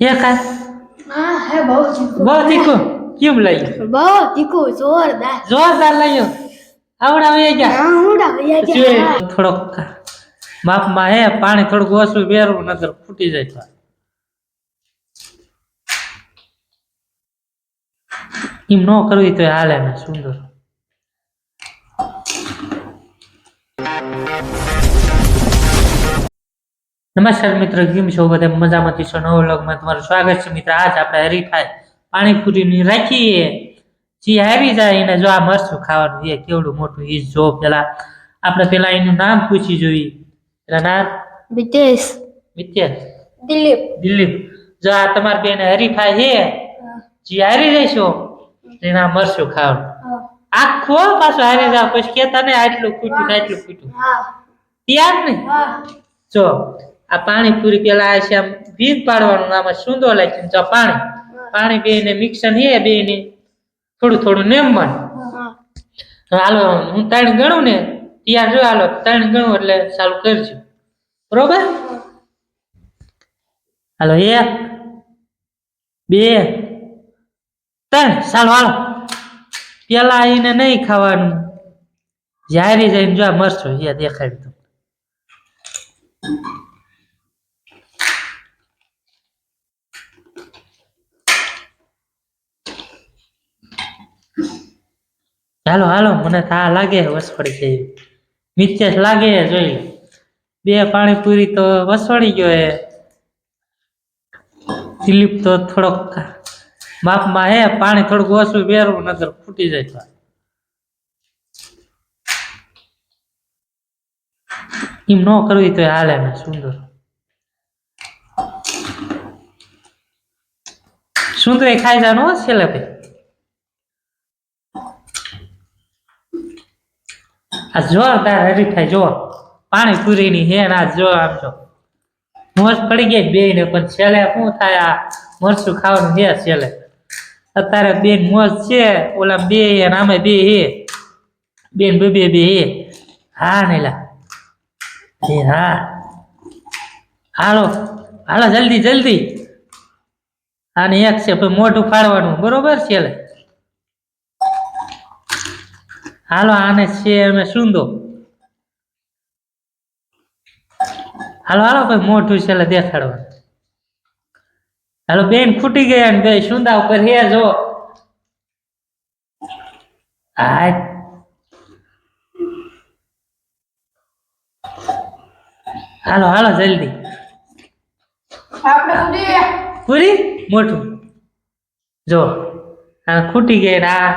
એક આ હા હે બહુ તીખું બહુ તીખું કેમ લાગ્યું? બહુ તીખું જોરદાર. જોરદાર લાગ્યું? આવડા વહી ગયા? ભૈયા જોઈએ ગયા થોડોક માપમાં હે પાણી થોડુંક ઓછું વેરવું નતર ફૂટી જાય તો. એમ ન કરવી તો હાલે ને સુંદર. નમસ્કાર મિત્ર કેમ છો બધા? મજામાં છો નવો વ્લોગમાં તમારું સ્વાગત છે મિત્ર. આજ આપણે હરીફાઈ પાણીપુરીની રાખીએ. જે હારી જાય એને જો આ મરચું ખાવાનું એ કેવડું મોટું એ જો પેલા આપણે પેલા એનું નામ પૂછી જોઈએ. પેલા નામ? વિદેશ મિત્ય દિલીપ. દિલીપ. જો આ તમારે બેન હરીફાઈ છે? જે હારી જઈશો? એના મરચું ખાવાનું. આખો પાછો હારી જાવ. પછી કેતા ને આટલું ખૂટ્યું આટલું ખૂટ્યું તૈયાર ને જો આ પાણીપુરી પેલા આ છે આમ ભીત પાડવાનું આમાં સુંદર લાગે જો પાણી. પાણી બે ને મિક્સર હે બે ને થોડું થોડું નેમ હા. હાલો હું ત્રણ ગણું ને તૈયાર જો હાલો ત્રણ ગણું એટલે ચાલુ કરજો. બરોબર? હાલો એક બે ત્રણ ચાલો હાલો. પેલા આવીને નહીં ખાવાનું. જ્યારે જઈને જો મરશો એ દેખાડી દઉં. હાલો હાલો, મને તો આ લાગે વસવાડી છે. મિત્યાસ લાગે જોઈ. બે પાણીપુરી તો વસવાડી ગયો એ દિલીપ તો થોડોક માપમાં હે, પાણી થોડુંક ઓછું વેરવું નજર ફૂટી જાય તો. એમ ન કરવી તો હાલે ને, સુંદર. સુંદર એ ખાઈ જવાનું છેલ્લે ભાઈ. આ જોરદાર હરીફાઈ જો પાણીપુરીની હે આ જો આમ જો મોજ પડી ગઈ ને પણ છેલ્લે શું થાય આ મરચું ખાવાનું હે છેલ્લે? અત્યારે બેન મોજ છે, ઓલા બે હે આમે બે હે. બેન બે બે બે હે હા નીલા એ હા. હાલો હાલો, જલ્દી જલ્દી. આને એક છે મોઢું ફાડવાનું, બરોબર છેલ્લે? હાલો આને છે અમે સુંદો હાલો હાલો ભાઈ મોટું છે એટલે દેખાડવા. હાલો બેન ખૂટી ગયા ને શું સુંદા ઉપર હે જો. હા હાલો હાલો જલ્દી. પૂરી મોટું જો. આ ખૂટી ગયા આ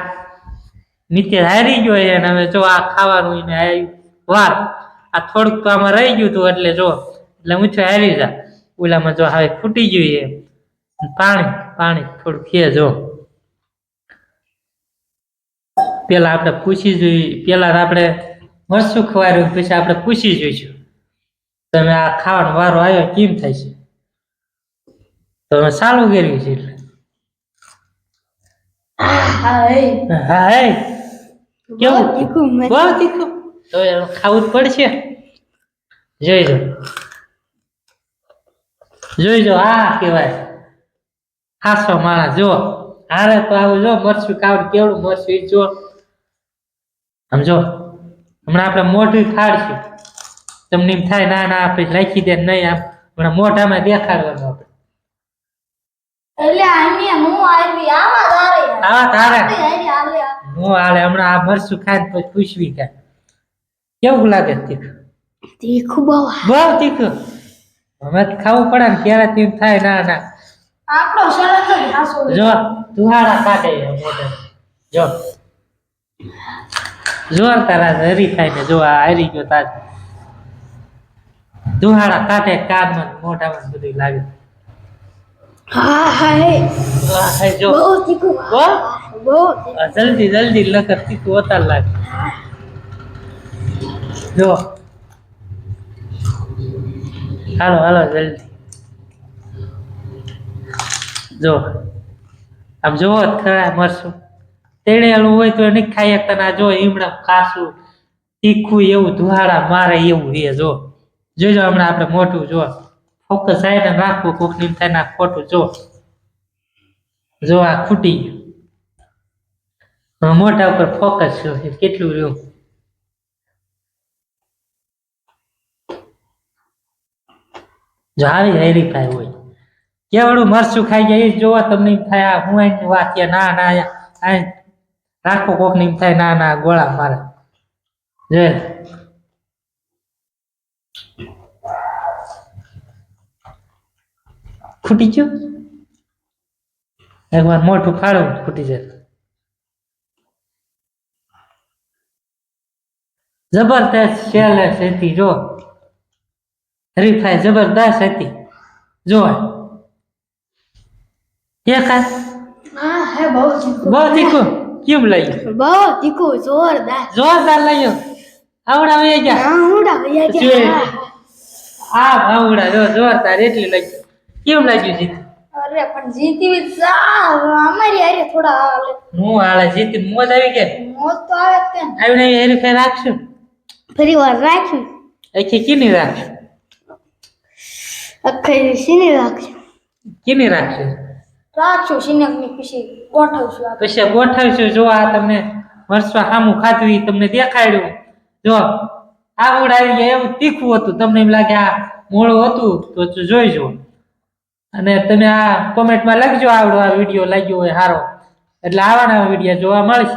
નીચે હારી ગયો છે ને હવે જો આ ખાવાનું એને આવ્યું વાર. આ થોડુંક તો આમાં રહી ગયું હતું એટલે જો એટલે ઊંચો હારી જા. ઓલામાં જો હવે ફૂટી ગયું એ પાણી પાણી થોડુંક ખે જો. પેલા આપણે પૂછી જોઈએ પેલા આપણે મરચું ખવાયું પછી આપણે પૂછી જોઈશું. તમે આ ખાવાનો વારો આવ્યો કેમ થાય છે? તો અમે સારું કર્યું છે એટલે. હા હે કેવું? બહુ તીખું. તો ખાવું જ પડશે. જોઈજો જોઈજો આ કહેવાય. હાસો માણસ જો હારે તો આવું જો મરશું કાવડ કેવડું મરશું એ જો સમજો હમણાં આપણે મોઢું ફાડશું તમને એમ થાય ના ના આપણે રાખી દે નહીં આમ. હમણાં મોઢામાં દેખાડવાનું આપણે. એટલે આની હું આવી આવા તારે. આવા તારે. આની આલે હમણાં આ મરચું ખાઈને પછી પૂછવી કે કેવું લાગે તીખું? તીખું બહુ બહુ તીખું. હવે ખાવું પડે ને ત્યારે તેમ થાય ના ના. આપણો સરસ જ હાસો જો તુહાડા કાઢે જો. જોર તારા હરી થાય ને જો આ હરી ગયો તાજ. દુહાડા કાઢે કાનમાં મોઢામાં બધું લાગે. જલ્દી જલ્દી લખર તીખું ઓતાર લાગે. જો. હાલો હાલો જલ્દી. જો. આમ જોવો ખરા મરશું તેડેલું હોય તો નહીં ખાઈ શકતા ના જો ઈમડા ખાસું તીખું એવું ધુહાડા મારે એવું એ જો. જોજો હમણાં આપણે મોટું જો. ફોકસ સાઈડ રાખવું કોકની થાય ના, ખોટું, જો. જો આ ખૂટી ગયું. મોટા ઉપર ફોકસ કેટલું રહ્યું? જો આવી હેરીફાઈ હોય. કેવડું મરચું ખાઈ જાય એ જોવા તમને એમ થાય હું એની વાત ના ના રાખો કોક ને થાય, ના ના, ગોળા મારે. જે ખૂટી ગયું? એકવાર મોઢું ફાળો ખૂટી જાય. જબરદસ્ત સેલેસ હતી જો. હરીફાઈ જબરદસ્ત હતી. જો. હા હે બહુ તીખું કેમ લઈ બહુ તીખું જોરદાર. જોરદાર લઈ આવડા ગયા. હા હુડા ગયા. આ આવડા જો જોરદાર એટલી લઈ કેમ લાગ્યું જીત? અરે પણ જીતી જા અમારી હારે થોડા હાલે. હું હાલે? જીતી મોજ આવી કે મોજ તો આવે કે આવી ને. આવીને કઈ રાખશું? ફરી વાર રાખ્યું આખી કીની રાખશું? અખઈ સીને રાખ્યું કીની રાખશું? રાખશું સિનેકની પછી ગોઠવશું પછી ગોઠવશું. જો આ તમને મરસવા સામું ખાધું ઈ તમને દેખાડ્યું. જો આવડ આવી ગયા એવું તીખું હતું. તમને એમ લાગે આ મોળું હતું. તો જોઈ જુઓ અને તમે આ કોમેન્ટમાં લખજો, આવડો આ વીડિયો લાગ્યો હોય સારો એટલે આવાના વીડિયો જોવા મળશે.